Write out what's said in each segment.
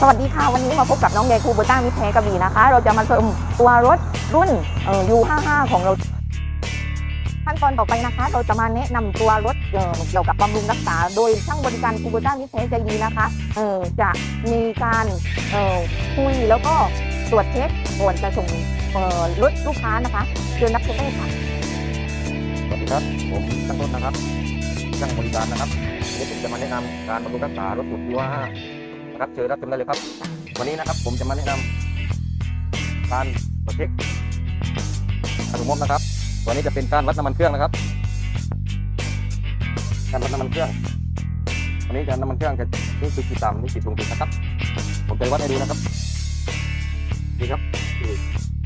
สวัสดีค่ะ วันนี้มาพบกับน้องแยคูโบต้ามิตรแท้กระบี่นะคะ เราจะมาชมตัวรถรุ่นเอ่อ U55 ของเรา ขั้นตอนต่อไปนะคะ เราจะมาแนะนำตัวรถเกี่ยวกับบำรุงรักษา โดยช่างบริการคูโบต้ามิตรแท้ใจดีนะคะเอ่อจะมีการเอ่อคุยแล้วก็ตรวจเช็คก่อนจะส่งเอ่อรถลูกค้านะคะเชิญนักชมได้ค่ะสวัสดีครับ ผมช่างต้นนะครับช่างบริการนะครับวันนี้ผมจะมาแนะนำการบำรุงรักษารถสุดยัวห้า นะครับเชิญรับชมได้เลยครับ วันนี้นะครับผมจะมาแนะนำการตรวจเช็คอนุโมมนะครับ ตัวนี้จะเป็นการวัดน้ำมันเครื่องนะครับ การวัดน้ำมันเครื่องวันนี้การน้ำมันเครื่องจะนี่คือขีดต่ำนี่ขีดสูงสุดนะครับ ผมจะวัดให้ดูนะครับนี่ครับ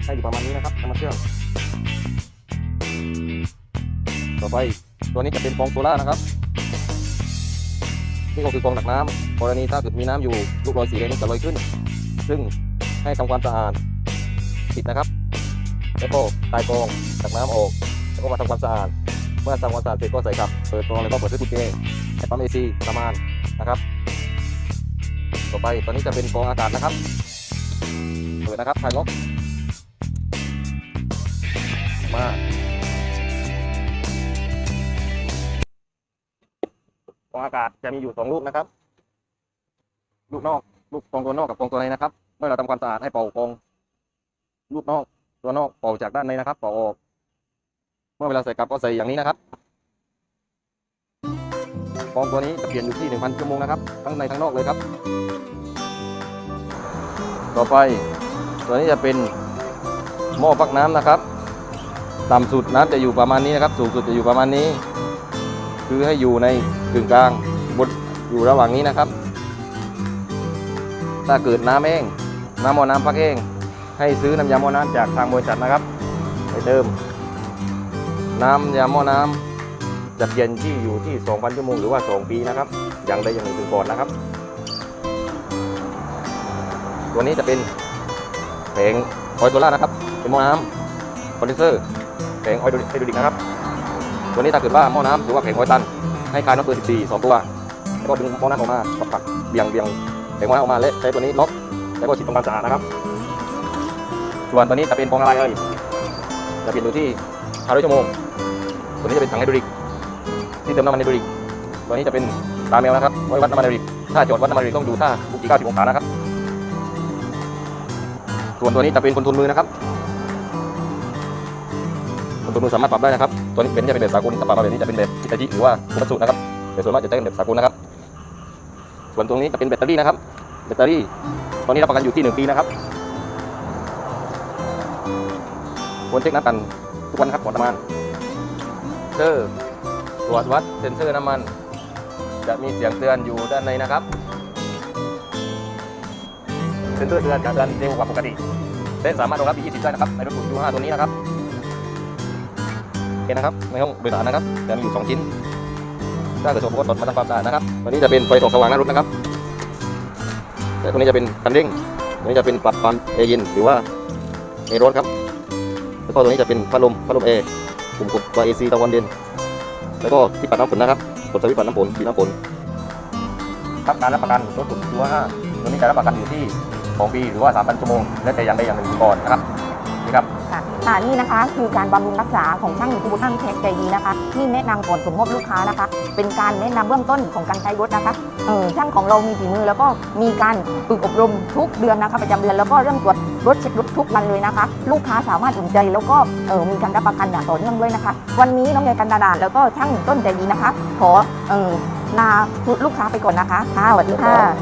ให้อยู่ประมาณนี้นะครับน้ำมันเครื่อง ต่อไปตัวนี้จะเป็นฟองโซล่านะครับ นี่ก็คือกองดักน้ำกรณีถ้าเกิดมีน้ำอยู่ลูกลอยสีแดงนี่จะลอยขึ้น ซึ่งให้ทำความสะอาดปิดนะครับ แล้วก็ตายกองดักน้ำออกแล้วก็มาทำความสะอาดเมื่อทำความสะอาดเสร็จก็ใส่กลับเปิดกองแล้วก็เปิดด้วยกุญแจให้ปั๊มเอซีประมาณนะครับ ต่อไปตัวนี้จะเป็นกองอากาศนะครับ เปิดนะครับภายนอก กรองอากาศจะมีอยู่สองลูกนะครับ ลูกนอกลูกกรองตัวนอกกับกรองตัวในนะครับ เมื่อเราทำความสะอาดให้เป่ากรองลูกนอกตัวนอกเป่าจากด้านในนะครับ เป่าออก เมื่อเวลาใส่กลับก็ใส่อย่างนี้นะครับกองตัวนี้จะเปลี่ยนอยู่ที่ 1,000 ชั่วโมงนะครับทั้งในทั้งนอกเลยครับ ต่อไปตัวนี้จะเป็นหม้อพักน้ำนะครับต่ำสุดน้ำจะอยู่ประมาณนี้นะครับ สูงสุดจะอยู่ประมาณนี้ คือให้อยู่ใน กึ่งกลางบนอยู่ระหว่างนี้นะครับ ถ้าเกิดน้ำแห้งน้ำหม้อน้ำพักแห้งให้ซื้อน้ำยาหม้อน้ำจากทางบริษัทนะครับ ไปเติม น้ำยาหม้อน้ำจะเปลี่ยนที่อยู่ที่ 2,000 ชั่วโมงหรือว่า 2 ปีนะครับ อย่างใดอย่างหนึ่งถึงก่อนนะครับ ตัวนี้จะเป็นแผงออยโซล่านะครับเป็นหม้อน้ำคอนเดนเซอร์แผงออยล์ไฮดรอลิกนะครับ ตัวนี้ถ้าเกิดว่าหม้อน้ำหรือว่าแผงหอยตัน ให้คลายน็อตเบอร์14 2 ตัว แล้วก็ดึงม้อน้ำออกมาปักปักเบี่ยงเบี่ยงแผงม้อน้ำออกมาและใช้ตัวนี้ล็อกแล้วก็ฉีดทำความสานะครับ ส่วนตัวนี้จะเป็นฟองอะไรเอ่ยจะเปลี่ยนอยู่ที่500ชั่วโมงตัวนี้จะเป็นถังไฮดรอลิกที่เติมน้ำมันไฮดรอลิกตัวนี้จะเป็นตาแมวนะครับไว้วัดน้ำมันไฮดรอลิกถ้าจอดวัดน้ำมันไฮดรอลิกต้องดูท่าบุกี90องศานะครับ ส่วนตัวนี้จะเป็นคนทรลมือนะครับ ตัวมือสามารถปรับได้นะครับ ตัวนี้เป็นจะเป็นแบบสากลถ้าปรับมาแบบนี้จะเป็นแบบอิตาจิหรือว่าคุมัตสุนะครับแต่ส่วนมากจะใช้เป็นแบบสากลนะครับ ส่วนตรงนี้จะเป็นแบตเตอรี่นะครับ แบตเตอรี่ ตอนนี้รับประกันอยู่ที่ 1 ปีนะครับควรเช็คน้ำกันทุกวันครับก่อนทำงานเซอร์ตรวจวัดเซนเซอร์น้ำมัน จะมีเสียงเตือนอยู่ด้านในนะครับเซนเซอร์เตือนจะเตือนเร็วกว่าปกติและสามารถรองรับ E20 ได้นะครับในรถยู5ตัวนี้นะครับ คนะครับในห้องโดยสารนะครับจะมีอยู่ 2 ชิ้น ถ้าเกิดสมมติรถมาทำความสะอาดนะครับตัวนี้จะเป็นไฟส่องสว่างหน้ารถนะครับและตัวนี้จะเป็นคันเร่งตัวนี้จะเป็นปรับความแอร์เย็นหรือว่าแอร์ร้อนครับแล้วก็ตัวนี้จะเป็นพัดลมพัดลมแอร์ปุ่มกดตัว AC ตะวันเย็นแล้วก็ที่ปัดน้ำฝนนะครับกดสวิตช์ปัดน้ำฝนฉีดน้ำฝนครับการรับประกันรถสุดตัวห้าตัวนี้จะรับประกันอยู่ที่2ปีหรือว่า3,000ชั่วโมงและแต่อย่างใดอย่างหนึ่งก่อนนะครับ ครับค่ะค่ะนี่นะคะ คือการบำรุงรักษาของช่างคูโบต้ามิตรแท้ใจดีนะคะที่แนะนำก่อนส่งมอบลูกค้านะคะ เป็นการแนะนำเบื้องต้นของการใช้รถนะคะเออช่างของเรามีฝีมือแล้วก็มีการฝึกอบรมทุกเดือนนะคะประจำเดือนแล้วก็เรื่องตรวจรถเช็ครถทุกวันเลยนะคะ ลูกค้าสามารถอุ่นใจแล้วก็เออมีการรับประกันอย่างต่อเนื่องด้วยนะคะ วันนี้น้องยายกันดาดาแล้วก็ช่างต้นใจดีนะคะ ขอเออลาลูกค้าไปก่อนนะคะค่ะสวัสดีค่ะ